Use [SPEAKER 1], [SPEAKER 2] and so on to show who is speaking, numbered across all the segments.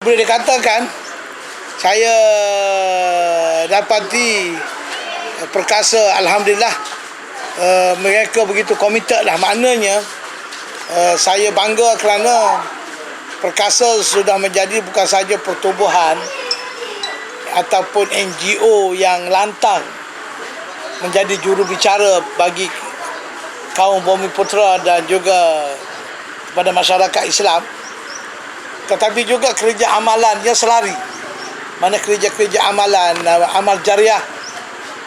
[SPEAKER 1] Boleh dikatakan saya dapati perkasa Alhamdulillah uh, mereka begitu komited lah. Maknanya uh, saya bangga kerana perkasa sudah menjadi bukan saja pertubuhan ataupun NGO yang lantang menjadi juru bicara bagi kaum Bumi Putra dan juga kepada masyarakat Islam tetapi juga kerja amalan yang selari. Mana kerja-kerja amalan uh, amal jariah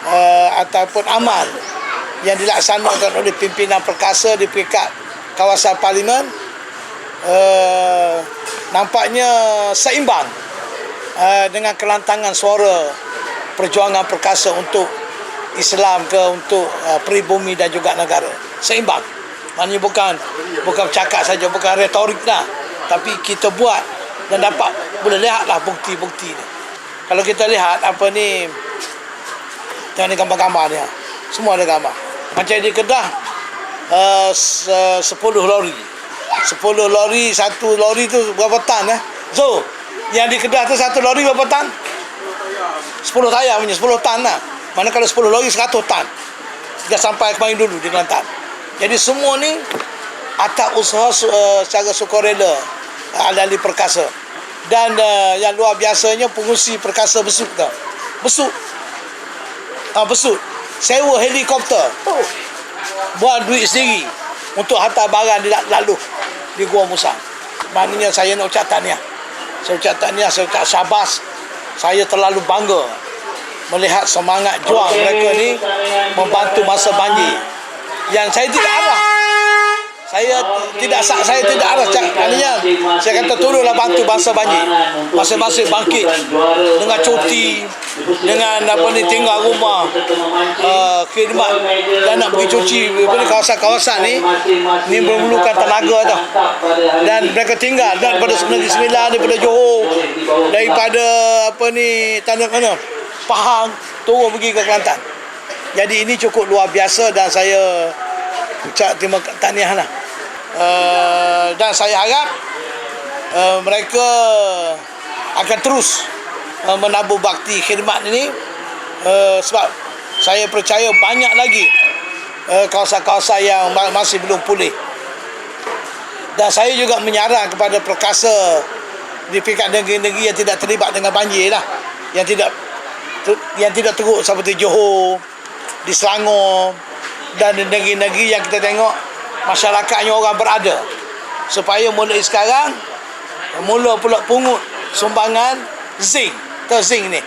[SPEAKER 1] uh, ataupun amal yang dilaksanakan oleh pimpinan perkasa di peringkat kawasan parlimen uh, nampaknya seimbang uh, dengan kelantangan suara perjuangan perkasa untuk Islam ke untuk uh, peribumi dan juga negara. Seimbang. Maknanya bukan bukan cakap saja bukan retorik dah tapi kita buat dan dapat. Boleh lihatlah bukti-bukti ni. Kalau kita lihat apa ni tengok ni gambar-gambar ni semua ada gambar. Macam di Kedah uh, 10 lori. 10 lori satu lori tu berapa tan eh? So yang di Kedah tu satu lori berapa tan? 10 tayar punya 10 tan lah mana kalau 10 lori 100 tan. Dah sampai kemarin dulu di Kelantan jadi semua ni atas usaha uh, secara sukarela uh, ahli perkasa. Dan uh, yang luar biasanya pengusi perkasa besut tau. Besut ah besut sewa helikopter. Buat duit sendiri untuk hantar barang di lalu di Gua Musang. Maknanya saya nak ucap tahniah. Saya ucap tahniah saya ucap syabas. Saya terlalu bangga melihat semangat juang mereka ni membantu masa banjir. Yang saya tidak arah saya tidak sak saya tidak arah cak maknanya saya kata tolonglah bantu bangsa banjir. Masing-masing bangkit dengan cuti dengan apa ni tinggal rumah uh, khidmat. Dan nak pergi cuci apa ni kawasan-kawasan ni ni memerlukan tenaga tau dan mereka tinggal daripada Negeri Sembilan daripada Johor daripada apa ni tanah mana? Pahang turun pergi ke Kelantan. Jadi ini cukup luar biasa dan saya ucap terima tahniah lah. Uh, dan saya harap uh, mereka akan terus uh, menabur bakti khidmat ini uh, sebab saya percaya banyak lagi uh, kawasan-kawasan yang masih belum pulih. Dan saya juga menyarang kepada perkasa di peringkat negeri-negeri yang tidak terlibat dengan banjir lah. Yang tidak yang tidak teruk seperti Johor, di Selangor dan negeri-negeri yang kita tengok masyarakatnya orang berada. Supaya mulai sekarang mula pula pungut sumbangan zinc. Tu zinc ni?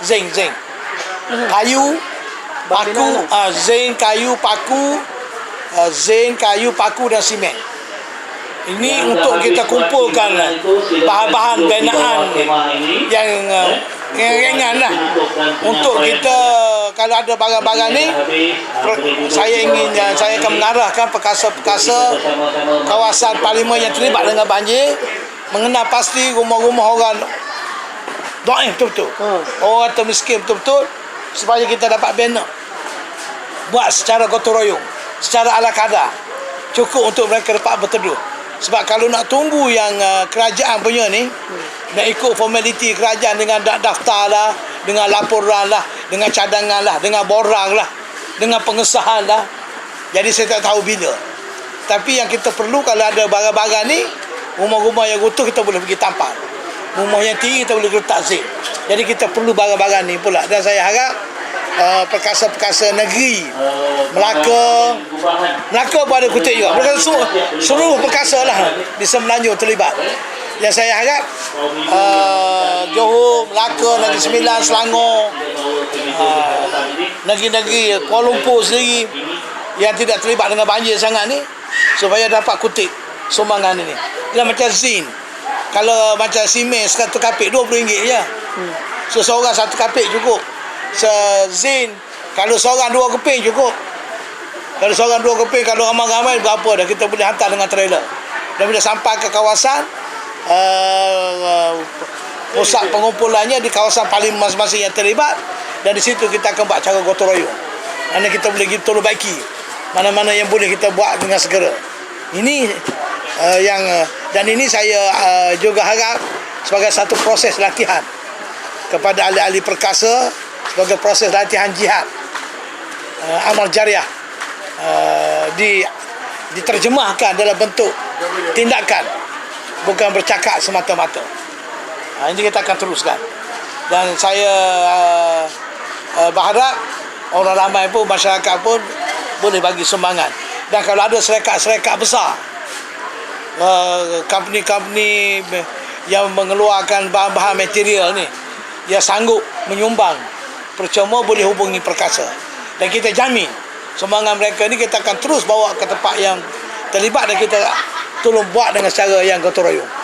[SPEAKER 1] Zinc zinc. Kayu paku uh, zinc kayu paku uh, zinc kayu paku dan simen. Ini untuk kita kumpulkan bahan-bahan binaan yang uh, yang ringan lah. Untuk kita kalau ada barang-barang ni saya ingin saya akan mengarahkan perkasa-perkasa kawasan parlimen yang terlibat dengan banjir mengenal pasti rumah-rumah orang doain betul-betul. Orang termiskin betul-betul supaya kita dapat banner. Buat secara gotong royong secara ala kadar. Cukup untuk mereka dapat berteduh. Sebab kalau nak tunggu yang uh, kerajaan punya ni hmm. nak ikut formaliti kerajaan dengan daftar lah dengan laporan lah dengan cadangan lah dengan borang lah dengan pengesahan lah. Jadi saya tak tahu bila. Tapi yang kita perlu kalau ada barang-barang ni rumah-rumah yang utuh kita boleh pergi tampal. Rumah yang tinggi kita boleh letak zinc. Jadi kita perlu barang-barang ni pula. Dan saya harap uh, perkasa-perkasa negeri Melaka Melaka pun ada kutip juga. Melaka seluruh, seluruh perkasa lah. Di Semenanjung terlibat yang saya harap uh, Johor, Melaka, Negeri Sembilan, Selangor uh, negeri-negeri Kuala Lumpur sendiri yang tidak terlibat dengan banjir sangat ni supaya dapat kutip sumbangan ini. Dan macam zin. Kalau macam simen satu kapik RM20 je. Hmm. so seorang satu kapik cukup. Sezin kalau seorang dua keping cukup. Kalau seorang dua keping kalau ramai-ramai berapa dah? Kita boleh hantar dengan trailer. Dan bila sampai ke kawasan uh, pusat pengumpulannya di kawasan paling masing-masing yang terlibat. Dan di situ kita akan buat cara gotong royong. Mana kita boleh gitu tolong baiki. Mana-mana yang boleh kita buat dengan segera. Ini uh, yang uh, dan ini saya uh, juga harap sebagai satu proses latihan kepada ahli-ahli perkasa sebagai proses latihan jihad uh, amal jariah uh, di diterjemahkan dalam bentuk tindakan bukan bercakap semata-mata. Ha, ini kita akan teruskan. Dan saya uh, uh, berharap orang ramai pun masyarakat pun boleh bagi sumbangan. Dan kalau ada syarikat-syarikat besar uh, company-company yang mengeluarkan bahan-bahan material ni yang sanggup menyumbang percuma boleh hubungi perkasa dan kita jamin sumbangan mereka ni kita akan terus bawa ke tempat yang terlibat dan kita tolong buat dengan cara yang gotong royong